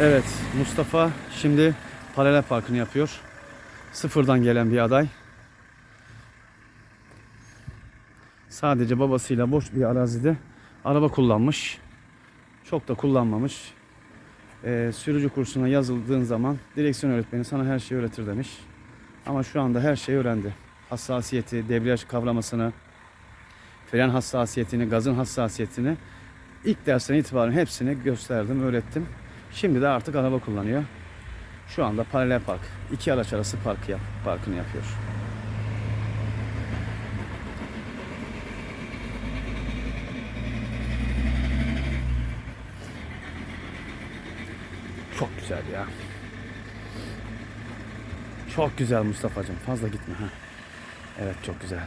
Evet Mustafa şimdi paralel parkını yapıyor. Sıfırdan gelen bir aday. Sadece babasıyla boş bir arazide araba kullanmış. Çok da kullanmamış. Ee, sürücü kursuna yazıldığın zaman direksiyon öğretmeni sana her şeyi öğretir demiş. Ama şu anda her şeyi öğrendi. Hassasiyeti, debriyaj kavramasını, fren hassasiyetini, gazın hassasiyetini ilk dersten itibaren hepsini gösterdim, öğrettim. Şimdi de artık araba kullanıyor. Şu anda paralel park. iki araç arası park yap, parkını yapıyor. Çok güzel ya. Çok güzel Mustafa'cığım. Fazla gitme ha. Evet çok güzel.